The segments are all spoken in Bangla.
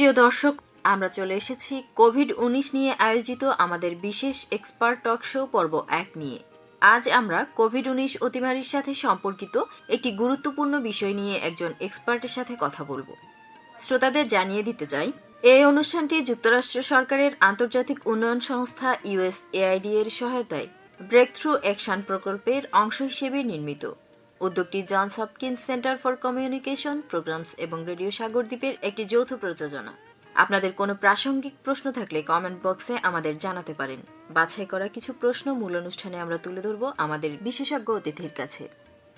প্রিয় দর্শক, আমরা চলে এসেছি কোভিড উনিশ নিয়ে আয়োজিত আমাদের বিশেষ এক্সপার্ট টক শো পর্ব এক নিয়ে। আজ আমরা কোভিড উনিশ অতিমারির সাথে সম্পর্কিত একটি গুরুত্বপূর্ণ বিষয় নিয়ে একজন এক্সপার্টের সাথে কথা বলব। শ্রোতাদের জানিয়ে দিতে চাই, এই অনুষ্ঠানটি যুক্তরাষ্ট্র সরকারের আন্তর্জাতিক উন্নয়ন সংস্থা ইউএসএআইডি এর সহায়তায় ব্রেক থ্রু অ্যাকশন প্রকল্পের অংশ হিসেবে নির্মিত। উদ্যোগটি Johns Hopkins Center for Communication Programs এবং রেডিও সাগরদ্বীপের একটি যৌথ প্রযোজনা। আপনাদের কোনো প্রাসঙ্গিক প্রশ্ন থাকলে কমেন্ট বক্সে আমাদের জানাতে পারেন। বাছাই করা কিছু প্রশ্ন মূল অনুষ্ঠানে আমরা তুলে ধরব আমাদের বিশেষজ্ঞ অতিথির কাছে।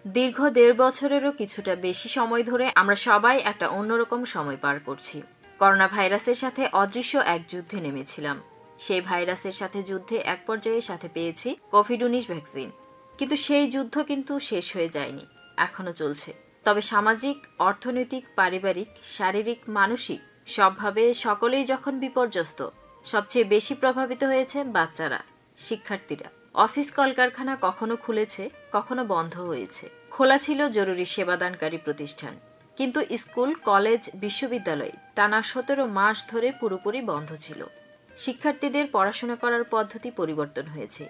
দীর্ঘ দেড় বছরেরও কিছুটা বেশি সময় ধরে আমরা সবাই একটা অন্যরকম সময় পার করছি। করোনা ভাইরাসের সাথে অদৃশ্য এক যুদ্ধে নেমেছিলাম। সেই ভাইরাসের সাথে যুদ্ধে এক পর্যায়ে সাথে পেয়েছি কোভিড উনিশ ভ্যাকসিন কিন্তু সেই যুদ্ধ কিন্তু শেষ হয়ে যায়নি, এখনও চলছে। তবে সামাজিক, অর্থনৈতিক, পারিবারিক, শারীরিক, মানসিক সবভাবে সকলেই যখন বিপর্যস্ত, সবচেয়ে বেশি প্রভাবিত হয়েছে বাচ্চারা, শিক্ষার্থীরা। অফিস কলকারখানা কখনো খুলেছে, কখনো বন্ধ হয়েছে। খোলা ছিল জরুরি সেবাদানকারী প্রতিষ্ঠান। কিন্তু স্কুল, কলেজ, বিশ্ববিদ্যালয় টানা সতেরো মাস ধরে পুরোপুরি বন্ধ ছিল। শিক্ষার্থীদের পড়াশোনা করার পদ্ধতি পরিবর্তন হয়েছে।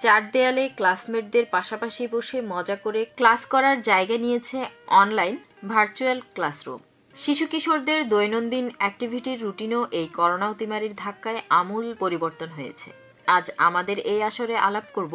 চার দেয়ালে ক্লাসমেটদের পাশাপাশি বসে মজা করে ক্লাস করার জায়গা নিয়েছে অনলাইন ভার্চুয়াল ক্লাসরুম। শিশু কিশোরদের দৈনন্দিন অ্যাক্টিভিটির রুটিনও এই করোনা অতিমারির ধাক্কায় আমূল পরিবর্তন হয়েছে। আজ আমাদের এই আসরে আলাপ করব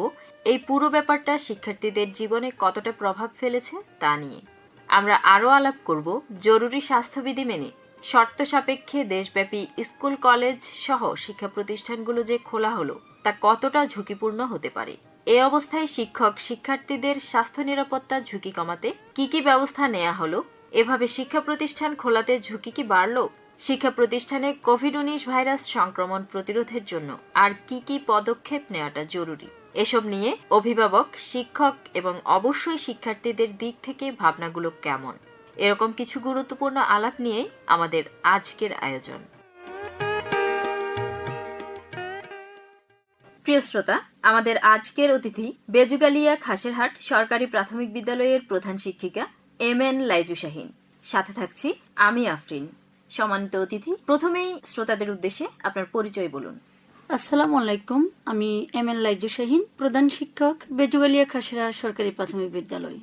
এই পুরো ব্যাপারটা শিক্ষার্থীদের জীবনে কতটা প্রভাব ফেলেছে তা নিয়ে। আমরা আরও আলাপ করব জরুরি স্বাস্থ্যবিধি মেনে। শর্ত সাপেক্ষে দেশব্যাপী স্কুল, কলেজ সহ শিক্ষা প্রতিষ্ঠানগুলো যে খোলা হলো তা কতটা ঝুঁকিপূর্ণ হতে পারে? এ অবস্থায় শিক্ষক শিক্ষার্থীদের স্বাস্থ্য নিরাপত্তা ঝুঁকি কমাতে কি কি ব্যবস্থা নেওয়া হলো? এভাবে শিক্ষা প্রতিষ্ঠান খোলাতে ঝুঁকি কি বাড়লো? শিক্ষা প্রতিষ্ঠানে কোভিড উনিশ ভাইরাস সংক্রমণ প্রতিরোধের জন্য আর কি কি পদক্ষেপ নেওয়াটা জরুরি? এসব নিয়ে অভিভাবক, শিক্ষক এবং অবশ্যই শিক্ষার্থীদের দিক থেকে ভাবনাগুলো কেমন? এরকম কিছু গুরুত্বপূর্ণ আলাপ নিয়ে আমাদের আজকের আয়োজন। প্রিয় শ্রোতা আমাদের আজকের অতিথি বেজুগালিয়া খাসেরহাট সরকারি প্রাথমিক বিদ্যালয়ের প্রধান শিক্ষিকা এম এন লাইজু শাহিন। সাথে থাকছি আমি আফরিন। সম্মানিত অতিথি প্রথমেই শ্রোতাদের উদ্দেশ্যে আপনার পরিচয় বলুন। আসসালামু আলাইকুম আমি এম এন লাইজু শাহিন প্রধান শিক্ষক বেজুগালিয়া খাসিরা সরকারি প্রাথমিক বিদ্যালয়।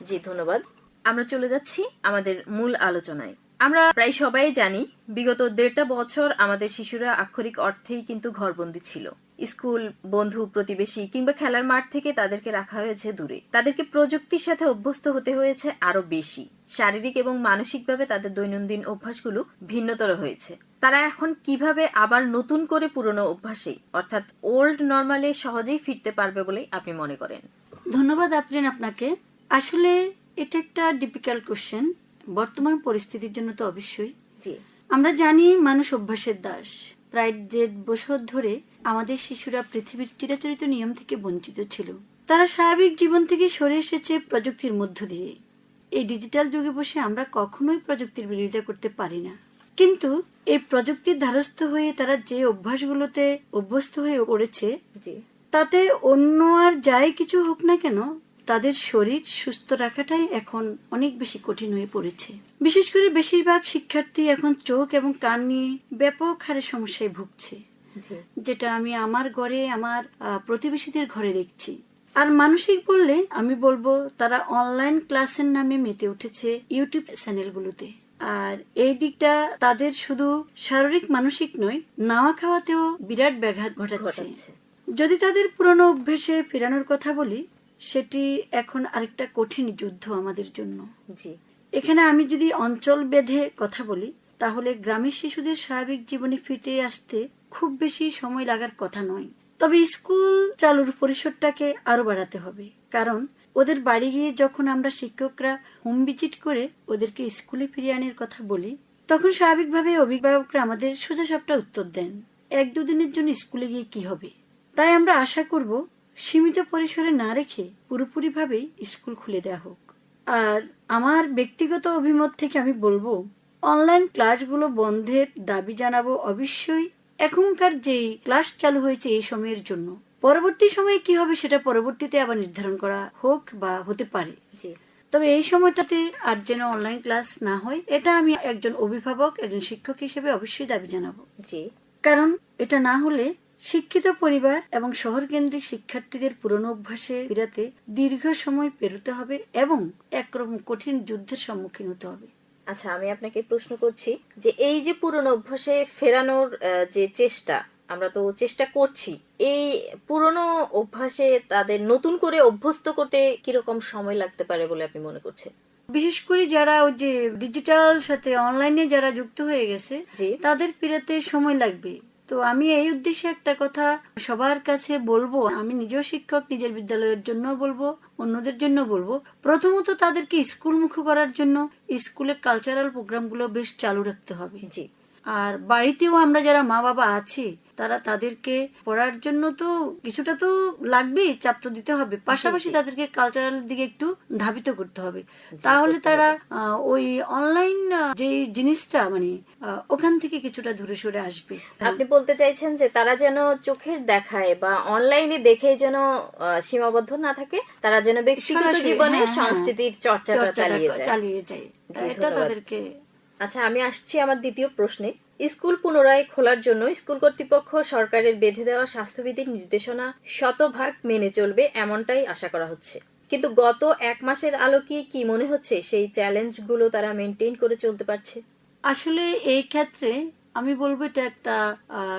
জি ধন্যবাদ। আমরা চলে যাচ্ছি আমাদের মূল আলোচনায়। আমরা প্রায় সবাই জানি বিগত দেড়টা বছর আমাদের শিশুরা আক্ষরিক অর্থেই কিন্তু ঘরবন্দি ছিল। স্কুল বন্ধু প্রতিবেশী কিংবা খেলার মাঠ থেকে তাদেরকে রাখা হয়েছে দূরে। তাদেরকে প্রযুক্তির সাথে অভ্যস্ত হতে হয়েছে আরও বেশি। শারীরিক এবং মানসিকভাবে তাদের দৈনন্দিন অভ্যাসগুলো ভিন্নতর হয়েছে। তারা এখন কীভাবে আবার নতুন করে পুরনো অভ্যাসে অর্থাৎ ওল্ড নর্মালে সহজেই ফিরতে পারবে বলে আপনি মনে করেন? ধন্যবাদ আফরিন আপনাকে। আসলে এটা একটা ডিফিকাল্ট কোশ্চেন বর্তমান পরিস্থিতির জন্য তো অবশ্যই। জি। আমরা জানি মানুষ অভ্যাসের দাস। প্রায় দেড় বছর ধরে আমাদের শিশুরা পৃথিবীর চিরাচরিত নিয়ম থেকে বঞ্চিত ছিল। তারা স্বাভাবিক জীবন থেকে সরে এসেছে প্রযুক্তির মধ্য দিয়ে। এই ডিজিটাল যুগে বসে আমরা কখনোই প্রযুক্তির বিরোধিতা করতে পারি না। কিন্তু এই প্রযুক্তির ধারস্থ হয়ে তারা যে অভ্যাসগুলোতে অভ্যস্ত হয়ে পড়েছে তাতে অন্য আর যাই কিছু হোক না কেন তাদের শরীর সুস্থ রাখাটাই এখন অনেক বেশি কঠিন হয়ে পড়েছে। বিশেষ করে বেশিরভাগ শিক্ষার্থী এখন চোখ এবং কান নিয়ে ব্যাপক হারে সমস্যায় ভুগছে। যেটা আমি আমার ঘরে আমার প্রতিবেশীদের ঘরে দেখছি। আর মানসিক বললে আমি বলব তারা অনলাইন ক্লাসের নামে মেতে উঠেছে ইউটিউব চ্যানেলগুলোতে। আর এই দিকটা তাদের শুধু শারীরিক মানসিক নয় নাওয়া খাওয়াতেও বিরাট ব্যাঘাত ঘটাচ্ছে। যদি তাদের পুরনো অভ্যেসে ফেরানোর কথা বলি সেটি এখন আরেকটা কঠিন যুদ্ধ আমাদের জন্য। জি। এখানে আমি যদি অঞ্চল বেঁধে কথা বলি তাহলে গ্রামের শিশুদের স্বাভাবিক জীবনে ফিরে আসতে খুব বেশি সময় লাগার কথা নয়। তবে স্কুল চালুর পরিসরটাকে আরও বাড়াতে হবে। কারণ ওদের বাড়ি গিয়ে যখন আমরা শিক্ষকরা হোম ভিজিট করে ওদেরকে স্কুলে ফিরিয়ে আনার কথা বলি তখন স্বাভাবিকভাবে অভিভাবকরা আমাদের সোজাসাপটা উত্তর দেন। এক দুদিনের জন্য স্কুলে গিয়ে কি হবে? তাই আমরা আশা করব সীমিত পরিসরে না রেখে পুরোপুরিভাবেই স্কুল খুলে দেওয়া হোক। আর আমার ব্যক্তিগত অভিমত থেকে আমি বলব অনলাইন ক্লাসগুলো বন্ধের দাবি জানাব অবশ্যই। এখনকার যেই ক্লাস চালু হয়েছে এই সময়ের জন্য পরবর্তী সময়ে কি হবে সেটা পরবর্তীতে আবার নির্ধারণ করা হোক বা হতে পারে। জি। তবে এই সময়টাতে আর যেন অনলাইন ক্লাস না হয় এটা আমি একজন অভিভাবক একজন শিক্ষক হিসেবে অবশ্যই দাবি জানাব। জি। কারণ এটা না হলে শিক্ষিত পরিবার এবং শহর কেন্দ্রিক শিক্ষার্থীদের পুরনো অভ্যাসে ফিরাতে দীর্ঘ সময় পেরোতে হবে এবং একরকম কঠিন যুদ্ধের সম্মুখীন হতে হবে। আচ্ছা আমি আপনাকে প্রশ্ন করছি যে এই যে পুরনো অভ্যাসে ফেরানোর যে চেষ্টা আমরা তো চেষ্টা করছি এই পুরনো অভ্যাসে তাদের নতুন করে অভ্যস্ত করতে কীরকম সময় লাগতে পারে বলে আপনি মনে করছেন? বিশেষ করে যারা ওই যে ডিজিটাল সাথে অনলাইনে যারা যুক্ত হয়ে গেছে তাদের ফিরাতে সময় লাগবে। তো আমি এই উদ্দেশ্যে একটা কথা সবার কাছে বলব। আমি নিজেও শিক্ষক নিজের বিদ্যালয়ের জন্য বলব অন্যদের জন্য বলব। প্রথমত তাদেরকে স্কুল মুখ করার জন্য স্কুলে কালচারাল প্রোগ্রামগুলো বেশ চালু রাখতে হবে। জি। আর বাড়িতেও আমরা যারা মা বাবা আছি তারা তাদেরকে পড়ার জন্য তো কিছুটা তো লাগবেই চাপ তো দিতে হবে। পাশাপাশি তাদেরকে কালচারাল দিকে একটু ধাবিত করতে হবে। তাহলে তারা ওই অনলাইন যে জিনিসটা মানে ওখান থেকে কিছুটা দূরে সরে আসবে। আপনি বলতে চাইছেন যে তারা যেন চোখের দেখায় বা অনলাইনে দেখে যেন সীমাবদ্ধ না থাকে তারা যেন ব্যক্তিগত জীবনে হ্যাঁ, হ্যাঁ। সংস্কৃতির চর্চাটা চর্চাটা চালিয়ে যায়। চালিয়ে যায়। এটা তাদেরকে আচ্ছা আমি আসছি আমার দ্বিতীয় প্রশ্নে। স্কুল পুনরায় খোলার জন্য স্কুল কর্তৃপক্ষ সরকারের বেঁধে দেওয়া স্বাস্থ্যবিধির নির্দেশনা শতভাগ মেনে চলবে এমনটাই আশা করা হচ্ছে। কিন্তু গত এক মাসের আলোকে কি মনে হচ্ছে সেই চ্যালেঞ্জগুলো তারা মেনটেন করে চলতে পারছে? আসলে এই ক্ষেত্রে আমি বলব এটা একটা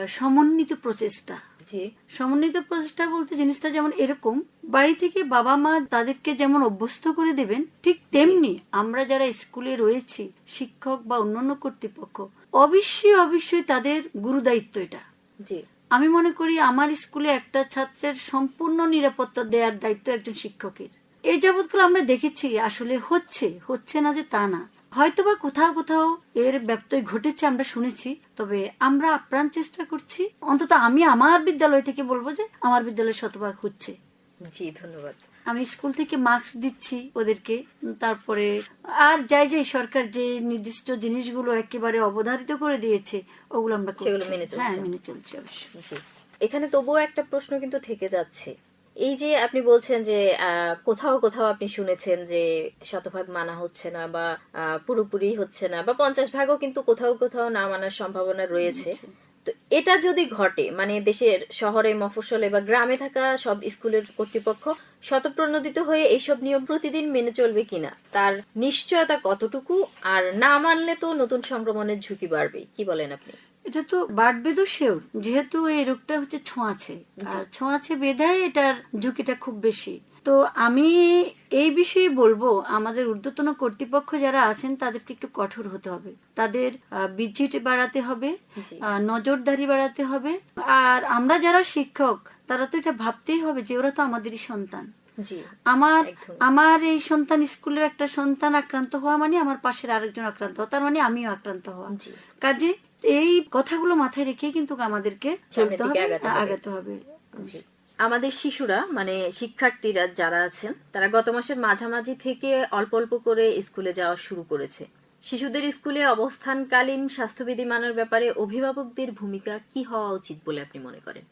সমন্বিত প্রচেষ্টা। জি সমন্বিত প্রচেষ্টা বলতে জিনিসটা যেমন এরকম, বাড়ি থেকে বাবা মা তাদেরকে যেমন অভ্যস্ত করে দেবেন, ঠিক তেমনি আমরা যারা স্কুলে রয়েছি, শিক্ষক বা অন্যান্য কর্তৃপক্ষ, অবশ্যই অবশ্যই তাদের গুরুদায়িত্ব এটা। যে আমি মনে করি আমার স্কুলে একটা ছাত্রের সম্পূর্ণ নিরাপত্তা দেওয়ার দায়িত্ব একজন শিক্ষকের। এই যাবৎগুলো আমরা দেখেছি আসলে হচ্ছে হচ্ছে না যে তা না। হয়তোবা কোথাও কোথাও এর ব্যত্যয় ঘটেছে আমরা শুনেছি। তবে আমরা আপ্রাণ চেষ্টা করছি। অন্তত আমি আমার বিদ্যালয় থেকে বলব যে আমার বিদ্যালয় শতভাগ হচ্ছে। জি ধন্যবাদ। আমি স্কুল থেকে মার্কস দিচ্ছি ওদেরকে। তারপরে আর যাই যাই সরকার যে নির্দিষ্ট জিনিসগুলো একেবারে অবধারিত করে দিয়েছে ওগুলো আমরা মেনে। হ্যাঁ মেনে চলছি অবশ্যই। এখানে তবুও একটা প্রশ্ন কিন্তু থেকে যাচ্ছে। এই যে আপনি বলছেন যে আহ, কোথাও কোথাও আপনি শুনেছেন যে শতভাগ মানা হচ্ছে না বা পুরোপুরি হচ্ছে না বা পঞ্চাশ ভাগও কিন্তু কোথাও কোথাও না মানার সম্ভাবনা রয়েছে। তো এটা যদি ঘটে মানে দেশের শহরে মফস্বলে বা গ্রামে থাকা সব স্কুলের কর্তৃপক্ষ শতপ্রণোদিত হয়ে এইসব নিয়ম প্রতিদিন মেনে চলবে কিনা তার নিশ্চয়তা কতটুকু? আর না মানলে তো নতুন সংক্রমণের ঝুঁকি বাড়বে কি বলেন আপনি? এটা তো বাড়বে তো শিওর। যেহেতু এই রোগটা হচ্ছে ছোঁয়াছে আর ছোঁয়াছে বেধায় এটার ঝুঁকিটা খুব বেশি। তো আমি এই বিষয়ে বলব আমাদের ঊর্ধ্বতন কর্তৃপক্ষ যারা আছেন তাদেরকে একটু কঠোর হতে হবে। তাদের বিজিট বাড়াতে হবে নজরদারি বাড়াতে হবে। আর আমরা যারা শিক্ষক তারা তো এটা ভাবতেই হবে যে ওরা তো আমাদেরই সন্তান। আমার আমার এই সন্তান স্কুলের একটা সন্তান আক্রান্ত হওয়া মানে আমার পাশের আরেকজন আক্রান্ত হওয়া তার মানে আমিও আক্রান্ত হওয়া। কাজে এই কথাগুলো মাথায় রেখে কিন্তু আমাদেরকে চলতে হবে। আগাতে হবে। জি। আমাদের শিশুরা মানে শিক্ষার্থীরা যারা আছেন তারা গত মাসের মাঝামাঝি থেকে অল্প অল্প করে স্কুলে যাওয়া শুরু করেছে। শিশুদের স্কুলে অবস্থানকালীন স্বাস্থ্যবিধি মানার ব্যাপারে অভিভাবকদের ভূমিকা কি হওয়া উচিত বলে আপনি মনে করেন?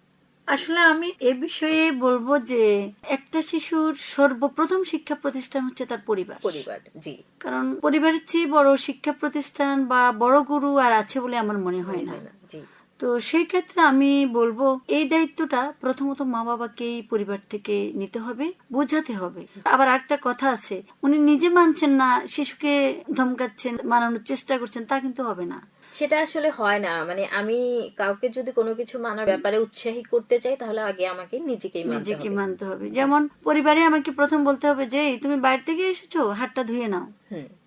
আসলে আমি এ বিষয়ে বলব যে একটা শিশুর সর্বপ্রথম শিক্ষা প্রতিষ্ঠান হচ্ছে তার পরিবার। পরিবার জি। কারণ পরিবারের চেয়ে বড় শিক্ষা প্রতিষ্ঠান বা বড় গুরু আর আছে বলে আমার মনে হয় না। জি। তো সেই ক্ষেত্রে আমি বলব এই দায়িত্বটা প্রথমত মা বাবাকেই পরিবার থেকে নিতে হবে বোঝাতে হবে। আবার একটা কথা আছে উনি নিজে মানছেন না শিশুকে ধমকাচ্ছেন মানানোর চেষ্টা করছেন তা কিন্তু হবে না। সেটা আসলে হয় না। মানে আমি কাউকে যদি কোনো কিছু মানার ব্যাপারে উৎসাহী করতে চাই তাহলে আগে আমাকে নিজেকেই নিজেকে মানতে হবে। যেমন পরিবারে আমাকে প্রথম বলতে হবে যে তুমি বাইরে থেকে এসেছ? হাতটা ধুয়ে নাও।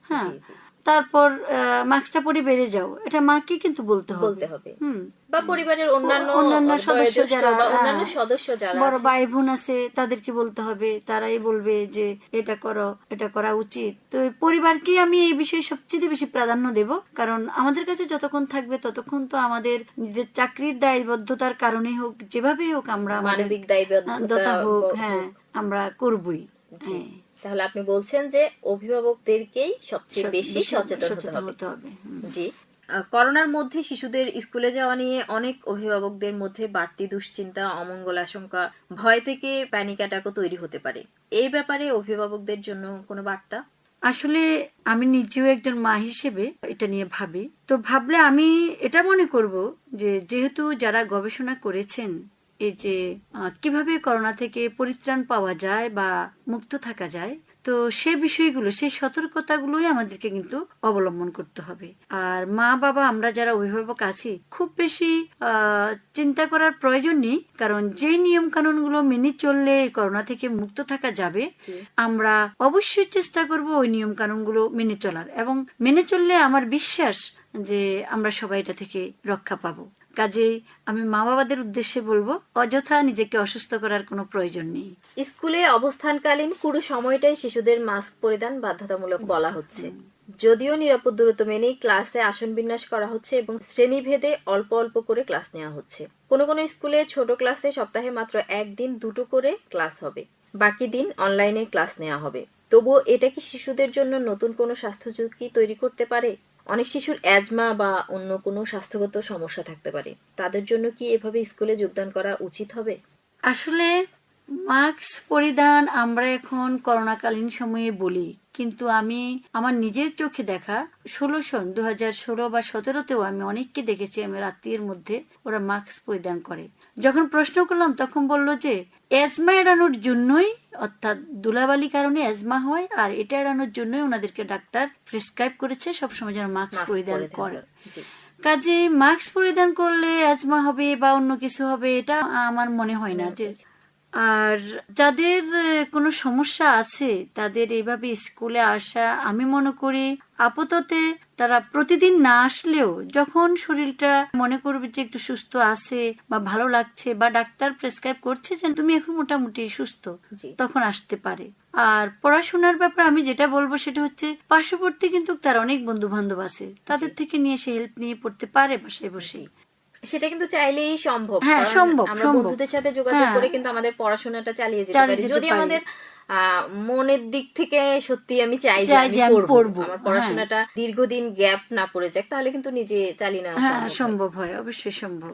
হ্যাঁ। তারপর মাস্কটা পরে বেড়ে যাও। এটা মাকে কিন্তু বলতে হবে। বলতে হবে। বা পরিবারের অন্যান্য অন্যান্য সদস্য যারা, অন্যান্য সদস্য যারা বড় ভাই বোন আছে তাদেরকে বলতে হবে। তারাই বলবে যে এটা করো এটা করা উচিত। তো পরিবারকে আমি এই বিষয়ে সবচেয়ে বেশি প্রাধান্য দেব। কারণ আমাদের কাছে যতক্ষণ থাকবে ততক্ষণ তো আমাদের নিজের চাকরির দায়বদ্ধতার কারণে হোক যেভাবেই হোক আমরা মানবিক দায়বদ্ধতা হোক হ্যাঁ আমরা করবই। হ্যাঁ। তাহলে আপনি বলছেন যে অভিভাবকদেরকেই সবচেয়ে বেশি সচেতন হতে হবে। জি। করোনার মধ্যে শিশুদের স্কুলে যাওয়া নিয়ে অনেক অভিভাবকদের মধ্যে বাড়তি দুশ্চিন্তা অমঙ্গল আশঙ্কা ভয় থেকে প্যানিক অ্যাটাকও তৈরি হতে পারে। এই ব্যাপারে অভিভাবকদের জন্য কোনো বার্তা? আসলে আমি নিজেও একজন মা হিসেবে এটা নিয়ে ভাবি। তো ভাবলে আমি এটা মনে করব যে যেহেতু যারা গবেষণা করেছেন এই যে কীভাবে করোনা থেকে পরিত্রাণ পাওয়া যায় বা মুক্ত থাকা যায় তো সে বিষয়গুলো সেই সতর্কতাগুলোই আমাদেরকে কিন্তু অবলম্বন করতে হবে। আর মা বাবা আমরা যারা অভিভাবক আছি খুব বেশি চিন্তা করার প্রয়োজন নেই কারণ যে নিয়ম কানুনগুলো মেনে চললে করোনা থেকে মুক্ত থাকা যাবে আমরা অবশ্যই চেষ্টা করব ওই নিয়ম কানুনগুলো মেনে চলার। এবং মেনে চললে আমার বিশ্বাস যে আমরা সবাই এটা থেকে রক্ষা পাবো। কাজেই আমি মা বাবাদের উদ্দেশ্যে বলব অযথা নিজেকে অসুস্থ করার কোনো প্রয়োজন নেই। স্কুলে অবস্থানকালীন পুরো সময়টাই শিশুদের মাস্ক পরিধান বাধ্যতামূলক বলা হচ্ছে। যদিও নিরাপদ দূরত্ব মেনেই ক্লাসে আসন বিন্যাস করা হচ্ছে এবং শ্রেণীভেদে অল্প অল্প করে ক্লাস নেওয়া হচ্ছে। কোনো কোনো স্কুলে ছোট ক্লাসে সপ্তাহে মাত্র একদিন দুটো করে ক্লাস হবে। বাকি দিন অনলাইনে ক্লাস নেওয়া হবে। তবুও এটা কি শিশুদের জন্য নতুন কোনো স্বাস্থ্য ঝুঁকি তৈরি করতে পারে? অনেক শিশুর অ্যাজমা বা অন্য কোনো স্বাস্থ্যগত সমস্যা থাকতে পারে। তাদের জন্য কি এভাবে স্কুলে যোগদান করা উচিত হবে? আসলে মাস্ক পরিধান আমরা এখন করোনাকালীন সময়ে বলি, কিন্তু আমি আমার নিজের চোখে দেখা ষোলো সন দু হাজার ষোলো বা সতেরোতেও আমি অনেককে দেখেছি আমার আত্মীয়ের মধ্যে ওরা মাস্ক পরিধান করে। যখন প্রশ্ন করলাম তখন বলল যে অ্যাজমা এড়ানোর জন্যই অর্থাৎ দুলাবালি কারণে অ্যাজমা হয় আর এটা এড়ানোর জন্যই ওনাদেরকে ডাক্তার প্রেসক্রাইব করেছে সবসময় যেন মাস্ক পরিধান করা। কাজে মাস্ক পরিধান করলে অ্যাজমা হবে বা অন্য কিছু হবে এটা আমার মনে হয় না যে আর যাদের কোনো সমস্যা আছে তাদের এইভাবে স্কুলে আসা আমি মনে করি আপাততে তারা প্রতিদিন না আসলেও যখন শরীরটা মনে করবে যে একটু সুস্থ আছে বা ভালো লাগছে বা ডাক্তার প্রেসক্রাইব করছে যে তুমি এখন মোটামুটি সুস্থ তখন আসতে পারে। আর পড়াশোনার ব্যাপারে আমি যেটা বলব সেটা হচ্ছে পার্শ্ববর্তী কিন্তু তার অনেক বন্ধু বান্ধব আছে তাদের থেকে নিয়ে সে হেল্প নিয়ে পড়তে পারে বাসায় বসে। সেটা কিন্তু চাইলেই সম্ভব হ্যাঁ, সম্ভব, আমরা বন্ধুদের সাথে যোগাযোগ হ্যাঁ। করে কিন্তু আমাদের পড়াশোনাটা চালিয়ে যেতে পারি। যদি আমাদের মনের দিক থেকে সত্যি আমি চাই যে আমি পড়ব আমার হ্যাঁ। পড়াশোনাটা দীর্ঘদিন গ্যাপ না পড়ে যাক তাহলে কিন্তু নিজে চালিয়ে নেওয়া হ্যাঁ সম্ভব হয়। অবশ্যই সম্ভব।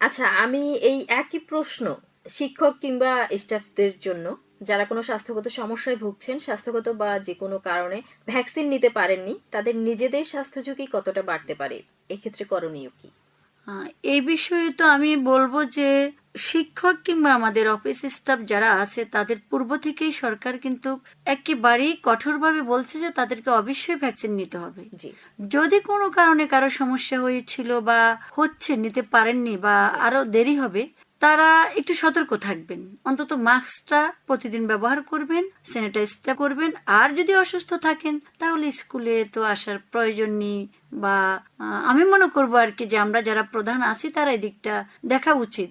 আচ্ছা আমি এই একই প্রশ্ন শিক্ষক কিংবা স্টাফদের জন্য যারা কোনো স্বাস্থ্যগত সমস্যায় ভুগছেন স্বাস্থ্যগত বা যে কোনো কারণে ভ্যাকসিন নিতে পারেননি তাদের নিজেদের স্বাস্থ্য ঝুঁকি কতটা বাড়তে পারে? এক্ষেত্রে করণীয় কি? এই বিষয়ে তো আমি বলব যে শিক্ষক কিংবা আমাদের অফিস স্টাফ যারা আছে তাদের পূর্ব থেকেই সরকার কিন্তু একেবারেই কঠোরভাবে বলছে যে তাদেরকে অবশ্যই ভ্যাকসিন নিতে হবে। যদি কোনো কারণে কারও সমস্যা হয়েছিল বা হচ্ছে নিতে পারেননি বা আরও দেরি হবে তারা একটু সতর্ক থাকবেন। অন্তত মাস্কটা প্রতিদিন ব্যবহার করবেন স্যানিটাইজটা করবেন। আর যদি অসুস্থ থাকেন তাহলে স্কুলে তো আসার প্রয়োজন নেই বা আমি মনে করব আর কি যে আমরা যারা প্রধান আছি তারা এই দিকটা দেখা উচিত।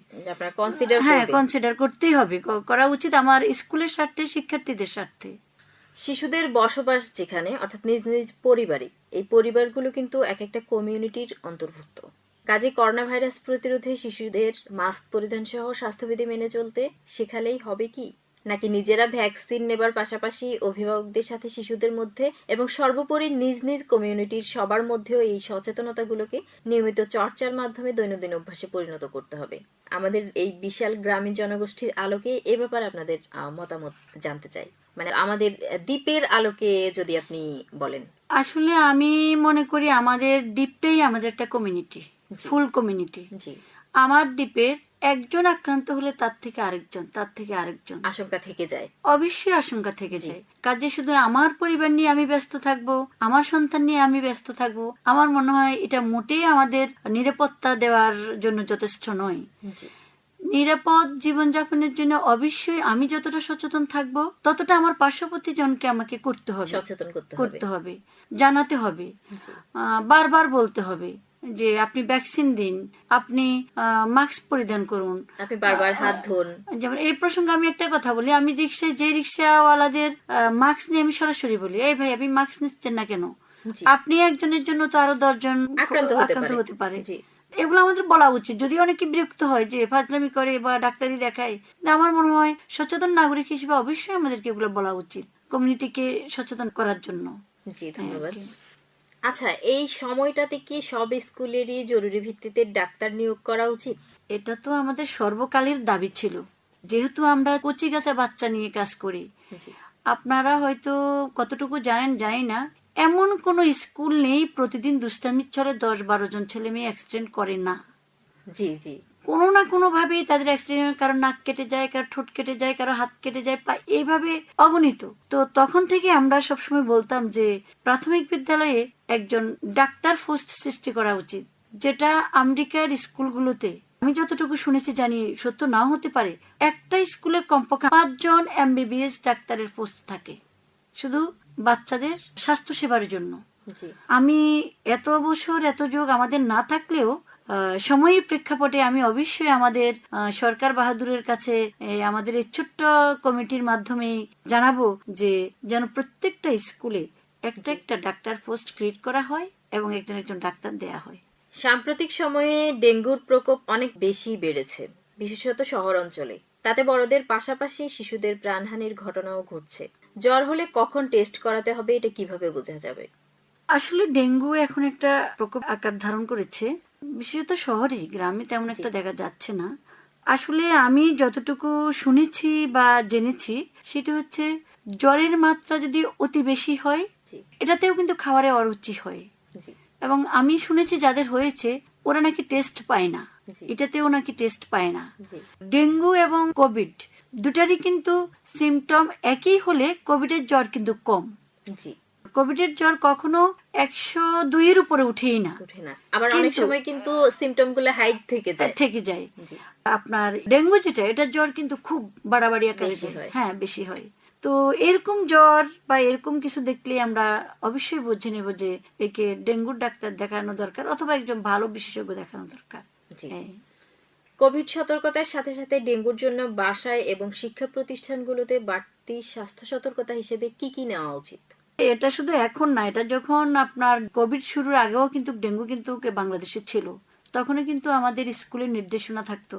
কনসিডার হ্যাঁ কনসিডার করতেই হবে। করা উচিত আমার স্কুলের স্বার্থে শিক্ষার্থীদের স্বার্থে। শিশুদের বসবাস যেখানে অর্থাৎ নিজ নিজ পরিবারে এই পরিবারগুলো কিন্তু এক একটা কমিউনিটির অন্তর্ভুক্ত। কাজে করোনা ভাইরাস প্রতিরোধে শিশুদের মাস্ক পরিধান সহ স্বাস্থ্যবিধি মেনে চলতে শেখালেই হবে কি? নাকি নিজেরা ভ্যাকসিন নেবার পাশাপাশি অভিভাবকদের সাথে শিশুদের মধ্যে এবং সর্বোপরি নিজ নিজ কমিউনিটির সবার মধ্যেও এই সচেতনতাগুলোকে নিয়মিত চর্চার মাধ্যমে দৈনন্দিন অভ্যাসে পরিণত করতে হবে। আমাদের এই বিশাল গ্রামীণ জনগোষ্ঠীর আলোকে এ ব্যাপারে আপনাদের মতামত জানতে চাই। মানে আমাদের দ্বীপের আলোকে যদি আপনি বলেন। আসলে আমি মনে করি আমাদের দ্বীপটাই আমাদের একটা কমিউনিটি। ফুল কমিউনিটি। জি। আমার দ্বীপের একজন আক্রান্ত হলে তার থেকে আরেকজন তার থেকে আরেকজন। আশঙ্কা থেকে যায়। অবশ্যই আশঙ্কা থেকে যায়। কাজে শুধু আমার পরিবার নিয়ে আমি ব্যস্ত থাকব আমার সন্তান নিয়ে আমি ব্যস্ত থাকব আমার মনে হয় এটা মোটেই আমাদের নিরাপত্তা দেওয়ার জন্য যথেষ্ট নয়। নিরাপদ জীবনযাপনের জন্য অবশ্যই আমি যতটা সচেতন থাকব ততটা আমার পার্শ্ববর্তী জনকে আমাকে করতে হবে। সচেতন করতে হবে। জানাতে হবে বারবার বলতে হবে। যে আপনি ভ্যাকসিন দিন আপনি মাস্ক পরিধান করুন। আপনি বারবার হাত ধোন। যেমন এই প্রসঙ্গে আমি একটা কথা বলি আমি রিক্সায় যে রিক্সাওয়ালাদের মাস্ক নিয়ে আমি সরাসরি বলি এই ভাই আপনি মাস্ক নিচ্ছেন না কেন? আপনি একজনের জন্য তো আরও দশজন আক্রান্ত হতে পারে। এগুলো আমাদের বলা উচিত। যদি অনেকে বিরক্ত হয় যে ফাজলামি করে বা ডাক্তারি দেখায় আমার মনে হয় সচেতন নাগরিক হিসেবে অবশ্যই আমাদেরকে এগুলো বলা উচিত কমিউনিটিকে সচেতন করার জন্য। জি ধন্যবাদ। আচ্ছা এই সময়টাতে কি সব স্কুলেরই জরুরি ভিত্তিতে ডাক্তার নিয়োগ করা উচিত? এটা তো আমাদের সর্বকালের দাবি ছিল। যেহেতু আমরা কচি গাছা বাচ্চা নিয়ে কাজ করি। আপনারা হয়তো কতটুকু জানেন জানি না। এমন কোনো স্কুল নেই প্রতিদিন দুষ্টামির ছড়ে দশ বারো জন ছেলে মেয়ে অ্যাক্সিডেন্ট করে না। জি জি। কোনো না কোনো ভাবেই তাদের অ্যাক্সিডেন্ট কারও নাক কেটে যায় কারও ঠোঁট কেটে যায় কারও হাত কেটে যায় পা এইভাবে অগণিত। তো তখন থেকে আমরা সবসময় বলতাম যে প্রাথমিক বিদ্যালয়ে একজন ডাক্তার পোস্ট সৃষ্টি করা উচিত যেটা আমেরিকার স্কুলগুলোতে আমি যতটুকু শুনেছি জানি সত্য নাও হতে পারে একটা স্কুলে কমপক্ষে পাঁচজন এমবিবিএস ডাক্তারের পোস্ট থাকে শুধু বাচ্চাদের স্বাস্থ্য সেবার জন্য আমি এত বছর এত যোগ আমাদের না থাকলেও সময়ের প্রেক্ষাপটে আমি অবশ্যই আমাদের সরকার বাহাদুরের কাছে আমাদের এই ছোট্ট কমিটির মাধ্যমে জানাব যে যেন প্রত্যেকটা স্কুলে একটা একটা ডাক্তার পোস্ট ক্রিয়েট করা হয় এবং একজন একজন ডাক্তার দেয়া হয়। সাম্প্রতিক সময়ে ডেঙ্গুর প্রকোপ অনেক বেশি বেড়েছে বিশেষত শহর অঞ্চলে। তাতে বড়দের পাশাপাশি শিশুদের প্রাণহানির ঘটনাও ঘটছে। জ্বর হলে কখন টেস্ট করাতে হবে এটা কীভাবে বোঝা যাবে? আসলে ডেঙ্গু এখন একটা প্রকোপ আকার ধারণ করেছে। বিশেষত শহরে গ্রামে তেমন একটা দেখা যাচ্ছে না। আসলে আমি যতটুকু শুনেছি বা জেনেছি সেটা হচ্ছে জ্বরের মাত্রা যদি অতি বেশি হয় এটাতেও কিন্তু খাবারে অরুচি হয়। এবং আমি শুনেছি যাদের হয়েছে ওরা নাকি টেস্ট পায় না। এটাতেও নাকি টেস্ট পায় না। ডেঙ্গু এবং কোভিড দুটারই কিন্তু সিমটম একই হলে কোভিডের জ্বর কিন্তু কম। জি। কোভিডের জ্বর কখনো একশো দুইয়ের উপরে উঠেই না। না। আবার অনেক সময় কিন্তু সিমটমগুলো হাইট থেকে যায়। থেকে যায়। আপনার ডেঙ্গু যেটা এটার জ্বর কিন্তু খুব বাড়াবাড়ি আকারে যায়। হয়। হ্যাঁ বেশি হয়। তো এরকম জ্বর বা এরকম কিছু দেখলে আমরা অবশ্যই বুঝে নেব যে একে ডেঙ্গুর ডাক্তার দেখানো দরকার অথবা একজন ভালো বিশেষজ্ঞ দেখানো দরকার। হ্যাঁ। কোভিড সতর্কতার সাথে সাথে ডেঙ্গুর জন্য বাসায় এবং শিক্ষা প্রতিষ্ঠানগুলোতে বাড়তি স্বাস্থ্য সতর্কতা হিসেবে কি কি নেওয়া উচিত? এটা শুধু এখন না এটা যখন আপনার কোভিড শুরুর আগেও কিন্তু ডেঙ্গু কিন্তু বাংলাদেশে ছিল তখনও কিন্তু আমাদের স্কুলের নির্দেশনা থাকতো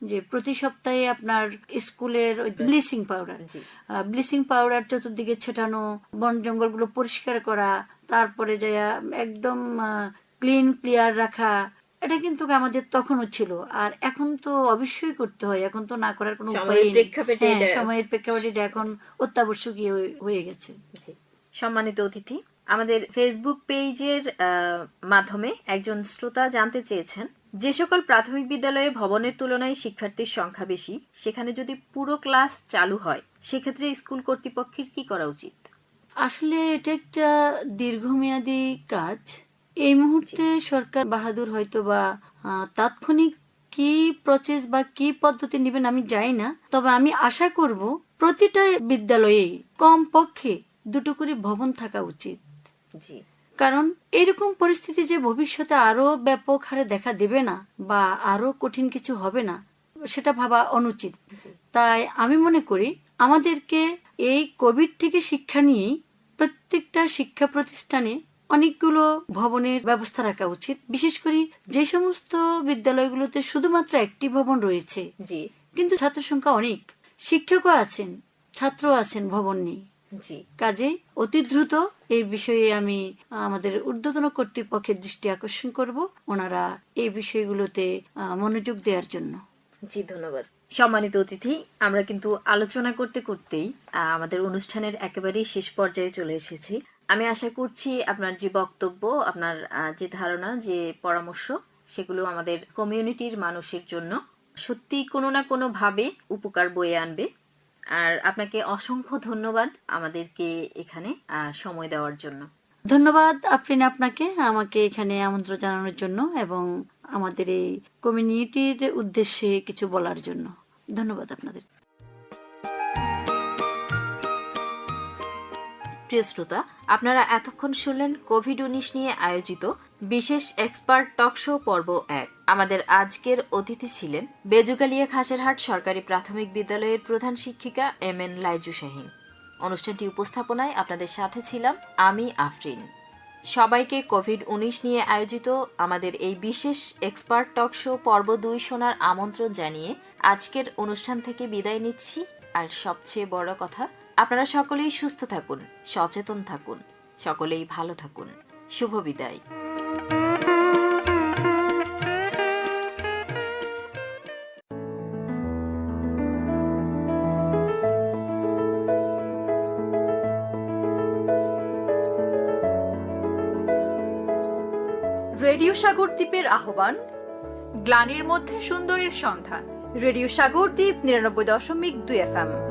যে প্রতি সপ্তাহে আপনার স্কুলের ব্লিচিং পাউডার ব্লিচিং পাউডার চতুর্দিকে ছেটানো বন জঙ্গলগুলো পরিষ্কার করা তারপরে যে একদম ক্লিন ক্লিয়ার রাখা এটা কিন্তু আমাদের তখনও ছিল। আর এখন তো অবশ্যই করতে হয়। এখন তো না করার কোনো উপায় প্রেক্ষাপটে হ্যাঁ, সময়ের প্রেক্ষাপটে এটা এখন অত্যাবশ্যকীয় হয়ে গেছে। সম্মানিত অতিথি আমাদের ফেসবুক পেজের মাধ্যমে একজন শ্রোতা জানতে চেয়েছেন যে সকল প্রাথমিক বিদ্যালয়ে ভবনের তুলনায় শিক্ষার্থীর সংখ্যা বেশি সেখানে যদি পুরো ক্লাস চালু হয় সেক্ষেত্রে স্কুল কর্তৃপক্ষের কি করা উচিত? আসলে এটা একটা দীর্ঘমেয়াদী কাজ। এই মুহূর্তে সরকার বাহাদুর হয়তো বা তাৎক্ষণিক কি প্রসেস বা কি পদ্ধতি নেবেন আমি জানি না। তবে আমি আশা করব প্রতিটা বিদ্যালয়ে কম পক্ষে দুটো করে ভবন থাকা উচিত। জি। কারণ এরকম পরিস্থিতি যে ভবিষ্যতে আরও ব্যাপক হারে দেখা দেবে না বা আরও কঠিন কিছু হবে না সেটা ভাবা অনুচিত। তাই আমি মনে করি আমাদেরকে এই কোভিড থেকে শিক্ষা নিয়েই প্রত্যেকটা শিক্ষা প্রতিষ্ঠানে অনেকগুলো ভবনের ব্যবস্থা রাখা উচিত। বিশেষ করে যে সমস্ত বিদ্যালয়গুলোতে শুধুমাত্র একটি ভবন রয়েছে জি। কিন্তু ছাত্র সংখ্যা অনেক। শিক্ষকও আছেন ছাত্র আছেন ভবন নেই জি। কাজে অতি দ্রুত এই বিষয়ে আমি আমাদের ঊর্ধ্বতন কর্তৃপক্ষের দৃষ্টি আকর্ষণ করব ওনারা এই বিষয়গুলোতে মনোযোগ দেওয়ার জন্য। জি ধন্যবাদ। সম্মানিত অতিথি আমরা কিন্তু আলোচনা করতে করতেই আমাদের অনুষ্ঠানের একেবারেই শেষ পর্যায়ে চলে এসেছি। আমি আশা করছি আপনার যে বক্তব্য, আপনার যে ধারণা, যে পরামর্শ, সেগুলো আমাদের কমিউনিটির মানুষের জন্য সত্যি কোনো না কোনোভাবে উপকার বয়ে আনবে। আর আপনাকে অসংখ্য ধন্যবাদ আমাদেরকে এখানে সময় দেওয়ার জন্য। ধন্যবাদ আফরিন আপনাকে আমাকে এখানে আমন্ত্রণ জানানোর জন্য এবং আমাদের এই কমিউনিটির উদ্দেশ্যে কিছু বলার জন্য। ধন্যবাদ আপনাদের। প্রিয় শ্রোতা, আপনারা এতক্ষণ শুনলেন কোভিড উনিশ নিয়ে আয়োজিত বিশেষ এক্সপার্ট টক শো পর্ব এক। আমাদের আজকের অতিথি ছিলেন বেজুগালিয়া খাসেরহাট সরকারি প্রাথমিক বিদ্যালয়ের প্রধান শিক্ষিকা এম এন লাইজু শাহিন। অনুষ্ঠানটি উপস্থাপনায় আপনাদের সাথে ছিলাম আমি আফরিন। সবাইকে কোভিড উনিশ নিয়ে আয়োজিত আমাদের এই বিশেষ এক্সপার্ট টক শো পর্ব দুই শোনার আমন্ত্রণ জানিয়ে আজকের অনুষ্ঠান থেকে বিদায় নিচ্ছি। আর সবচেয়ে বড় কথা আপনারা সকলেই সুস্থ থাকুন, সচেতন থাকুন, সকলেই ভালো থাকুন। শুভ বিদায়। রেডিও সাগর দ্বীপের আহ্বান, গ্লানির মধ্যে সন্ধান। রেডিও সাগর দ্বীপ, নিরানব্বই দশমিক দুই এফ এম।